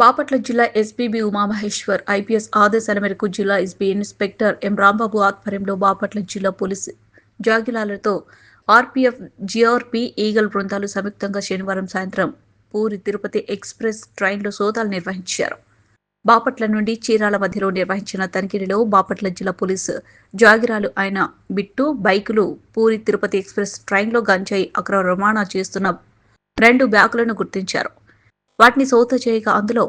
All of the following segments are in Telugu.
బాపట్ల జిల్లా ఎస్పీబి ఉమామహేశ్వర్ ఐపీఎస్ ఆదేశాల మేరకు జిల్లా ఎస్పీ ఇన్స్పెక్టర్ ఎం రాంబాబు ఆధ్వర్యంలో బాపట్ల జిల్లా పోలీసు జాగిలాలతో ఆర్పీఎఫ్ జిఆర్పి ఈగల్ బృందాలు సంయుక్తంగా శనివారం సాయంత్రం పూరి తిరుపతి ఎక్స్ప్రెస్ ట్రైన్లో సోదాలు నిర్వహించారు. బాపట్ల నుండి చీరాల మధ్యలో నిర్వహించిన తనిఖీలో బాపట్ల జిల్లా పోలీసు జాగిరాలు అయిన బిట్టు బైకులు పూరి తిరుపతి ఎక్స్ప్రెస్ ట్రైన్లో గంజాయి అక్రమ రవాణా చేస్తున్న రెండు బ్యాగులను గుర్తించారు. వాటిని సోత చేయగా అందులో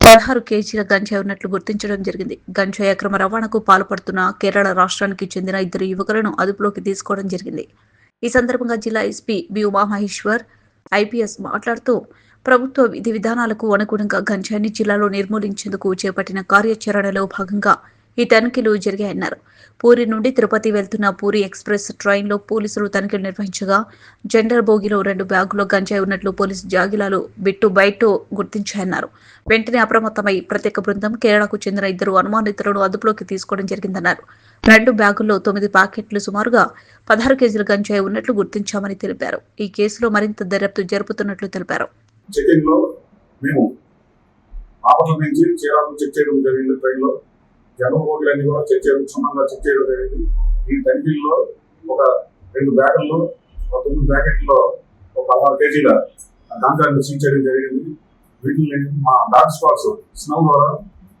పదహారు కేజీల గంజాయి ఉన్నట్లు గుర్తించడం జరిగింది. గంజాయి అక్రమ రవాణాకు పాల్పడుతున్న కేరళ రాష్ట్రానికి చెందిన ఇద్దరు యువకులను అదుపులోకి తీసుకోవడం జరిగింది. ఈ సందర్భంగా జిల్లా ఎస్పీ బి ఉమామహేశ్వర్ ఐపీఎస్ మాట్లాడుతూ ప్రభుత్వ విధి విధానాలకు అనుగుణంగా గంజాయిని జిల్లాలో నిర్మూలించేందుకు చేపట్టిన కార్యాచరణలో భాగంగా ఈ తనిఖీలు జరిగాయన్నారు. పూరి నుండి తిరుపతి వెళ్తున్న పూరి ఎక్స్ప్రెస్ ట్రైన్లో పోలీసులు తనిఖీలు నిర్వహించగా జెండర్ బోగిలో రెండు బ్యాగులో గంజాయి ఉన్నట్లు పోలీసు జాగిలాలు బిట్టు బయట గుర్తించాయన్నారు. వెంటనే అప్రమత్తమై ప్రత్యేక బృందం కేరళకు చెందిన ఇద్దరు అనుమానితులను అదుపులోకి తీసుకోవడం జరిగిందన్నారు. రెండు బ్యాగుల్లో తొమ్మిది ప్యాకెట్లు సుమారుగా పదహారు కేజీల గంజాయి ఉన్నట్లు గుర్తించామని తెలిపారు. ఈ కేసులో మరింత దర్యాప్తు జరుపుతున్నట్లు తెలిపారు. చెక్ చేయడం జరిగింది ట్రైన్లో. జనం కూడా చెక్ చేయడం క్షుణ్ణంగా చెక్ చేయడం జరిగింది. ఈ తనిఖీల్లో ఒక రెండు బ్యాగుల్లో ఒక తొమ్మిది ప్యాకెట్లో ఒక పదహారు కేజీల గంజాన్ని సీజ్ చేయడం జరిగింది. వీటిని మా డాగ్ స్పాట్స్ స్మెల్ ద్వారా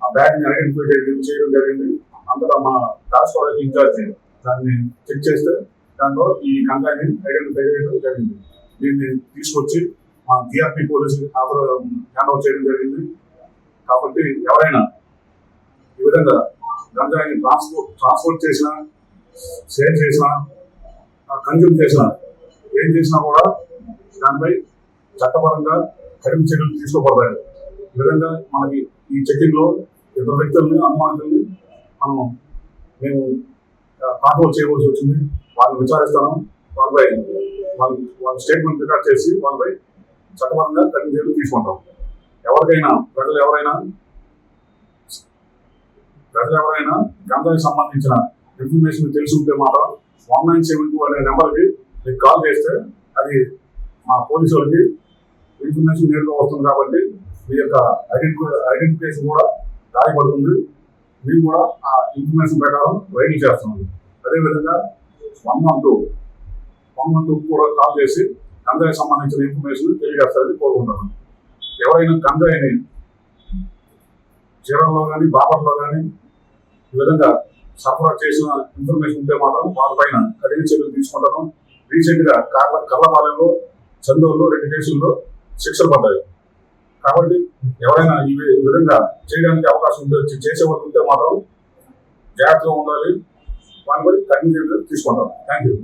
ఆ బ్యాగ్ని ఐడెంటిఫై చేయడం చేయడం జరిగింది. అందులో మా డాగ్ స్పాట్ ఇన్ఛార్జ్ దాన్ని చెక్ చేస్తే దాంట్లో ఈ గంజాన్ని ఐడెంటిఫై చేయడం జరిగింది. దీన్ని తీసుకొచ్చి మా జిఆర్పి పోలీసు హ్యాండ్ ఓవర్ చేయడం జరిగింది. కాబట్టి ఎవరైనా విధంగా గంజాయిని ట్రాన్స్పోర్ట్ ట్రాన్స్పోర్ట్ చేసినా సేల్ చేసినా కన్జ్యూమ్ చేసినా ఏం చేసినా కూడా దానిపై చట్టపరంగా కఠిన చర్యలు తీసుకోబడతాయి. ఈ విధంగా మనకి ఈ చెకింగ్ ఇద్దరు వ్యక్తుల్ని అనుమానితుల్ని మనం మేము కాంట్రోల్ చేయవలసి వచ్చింది. వాళ్ళని విచారిస్తాను. వాళ్ళపై వాళ్ళ వాళ్ళ స్టేట్మెంట్ రికార్డ్ చేసి వాళ్ళపై చట్టపరంగా కఠిన చర్యలు తీసుకుంటాం. ఎవరికైనా ప్రజలు ఎవరైనా ప్రజలు ఎవరైనా గంధానికి సంబంధించిన ఇన్ఫర్మేషన్ తెలిసి ఉంటే మాత్రం వన్ నైన్ సెవెన్ టూ అనే నెంబర్కి మీకు కాల్ చేస్తే అది మా పోలీసు వాళ్ళకి ఇన్ఫర్మేషన్ నేరుగా వస్తుంది కాబట్టి మీ యొక్క ఐడెంటిఫై ఐడెంటిఫికేషన్ కూడా దారిపడుతుంది మేము కూడా ఆ ఇన్ఫర్మేషన్ ప్రకారం రైడింగ్ చేస్తున్నాం అదేవిధంగా వన్ మంత్ వన్ మంత్ కూడా కాల్ చేసి గంజాయికి సంబంధించిన ఇన్ఫర్మేషన్ తెలియజేస్తారని కోరుకుంటున్నాను ఎవరైనా గంజాయిని చీరలో కానీ బాపట్లో కానీ ఈ విధంగా సరఫరా చేసిన ఇన్ఫర్మేషన్ ఉంటే మాత్రం వాళ్ళపైన కఠిన చర్యలు తీసుకుంటాను. రీసెంట్గా కార్ల కర్లపాలెంలో చందూరులో రెండు కేసుల్లో శిక్షలు పడ్డాయి. కాబట్టి ఎవరైనా ఈ విధంగా చేయడానికి అవకాశం ఉంటే చేసే వాళ్ళు ఉంటే మాత్రం జాగ్రత్తగా ఉండాలి. దానిపై కఠిన చర్యలు తీసుకుంటాం థ్యాంక్ యూ